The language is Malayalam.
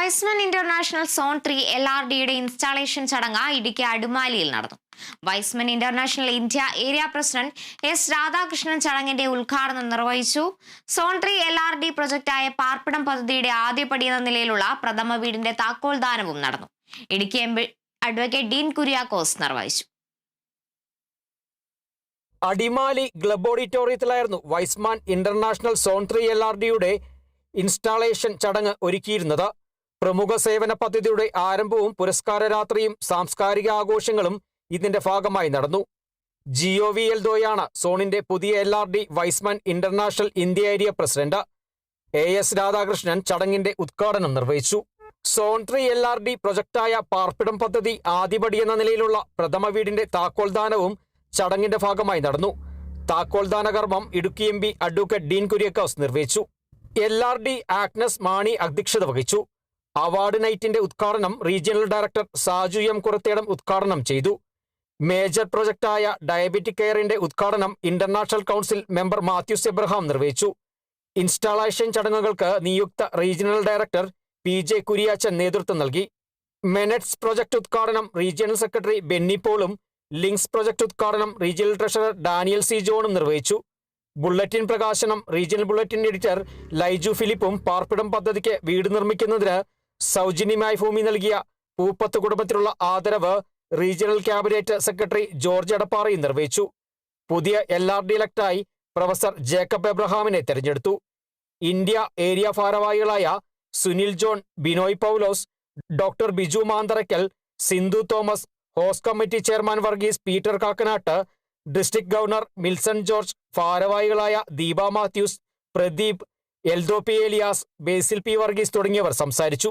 Y's Men international zone three L R ഡിയുടെ ഇൻസ്റ്റാളേഷൻ ചടങ്ങ് ഇടുക്കി അടിമാലിയിൽ നടന്നു. Y's Men international India area president S Radhakrishnan ചടങ്ങിന്റെ ഉദ്ഘാടനം നിർവഹിച്ചു. Zone three L R D പ്രൊജക്ടായ പാർപ്പിടം പദ്ധതിയുടെ ആദ്യപടി എന്ന നിലയിലുള്ള പ്രഥമ വീടിന്റെ താക്കോൽ ദാനവും നടന്നു. ഇടുക്കി എം അഡ്വക്കേറ്റ് ഡീൻ കുര്യാക്കോസ് നിർവഹിച്ചു. Adimali club ഓഡിറ്റോറിയത്തിലായിരുന്നു Y's Men international zone three L R ഡിയുടെ ഇൻസ്റ്റാളേഷൻ ചടങ്ങ് ഒരുക്കിയിരുന്നത്. പ്രമുഖ സേവന പദ്ധതിയുടെ ആരംഭവും പുരസ്കാര രാത്രിയും സാംസ്കാരിക ആഘോഷങ്ങളും ഇതിന്റെ ഭാഗമായി നടന്നു. ജിഒ വി എൽദോയാണ് സോണിന്റെ പുതിയ L R D Y's Men international India area president A S Radhakrishnan ചടങ്ങിന്റെ ഉദ്ഘാടനം നിർവഹിച്ചു. Zone three L R D പ്രൊജക്ടായ പാർപ്പിടം പദ്ധതി ആദ്യപടി എന്ന നിലയിലുള്ള പ്രഥമ വീടിന്റെ താക്കോൽദാനവും ചടങ്ങിന്റെ ഭാഗമായി നടന്നു. താക്കോൽദാന കർമ്മം Idukki M P advocate Dean Kuriakose നിർവഹിച്ചു. L R D Agnes Mani അധ്യക്ഷത വഹിച്ചു. അവാർഡ് നൈറ്റിന്റെ ഉദ്ഘാടനം regional director Saju M Kurathedam ഉദ്ഘാടനം ചെയ്തു. മേജർ പ്രൊജക്ടായ ഡയബറ്റിക് കെയറിന്റെ ഉദ്ഘാടനം international council member Mathews Abraham നിർവഹിച്ചു. ഇൻസ്റ്റാളേഷൻ ചടങ്ങുകൾക്ക് നിയുക്ത regional director P J Kuriachan നേതൃത്വം നൽകി. മെനറ്റ്സ് പ്രൊജക്ട് ഉദ്ഘാടനം റീജിയണൽ സെക്രട്ടറി ബെന്നി പോളും ലിങ്ക്സ് പ്രൊജക്ട് ഉദ്ഘാടനം റീജിയണൽ ട്രഷറർ ഡാനിയൽ സി ജോണും നിർവഹിച്ചു. ബുള്ളറ്റിൻ പ്രകാശനം റീജിയണൽ ബുള്ളറ്റിൻ എഡിറ്റർ ലൈജു ഫിലിപ്പും പാർപ്പിടം പദ്ധതിക്ക് വീട് നിർമ്മിക്കുന്നതിന് സൗജന്യമായി ഭൂമി നൽകിയ പൂപ്പത്ത് കുടുംബത്തിനുള്ള ആദരവ് റീജിയണൽ ക്യാബിനറ്റ് സെക്രട്ടറി ജോർജ് എടപ്പാറയും നിർവഹിച്ചു. പുതിയ എൽ ആർ ഡി ഇലക്ടായി പ്രൊഫസർ ജേക്കബ് എബ്രഹാമിനെ തെരഞ്ഞെടുത്തു. ഇന്ത്യ ഏരിയ ഭാരവാഹികളായ Sunil John Binoy Paulose doctor Biju Mantharakkal Sindhu Thomas host committee chairman Varghese Peter Kakkanatt district governor Milson George ഭാരവാഹികളായ ദീപ മാത്യൂസ് പ്രദീപ് എൽദോ പി ഏലിയാസ് ബേസിൽ പി വർഗീസ് തുടങ്ങിയവർ സംസാരിച്ചു.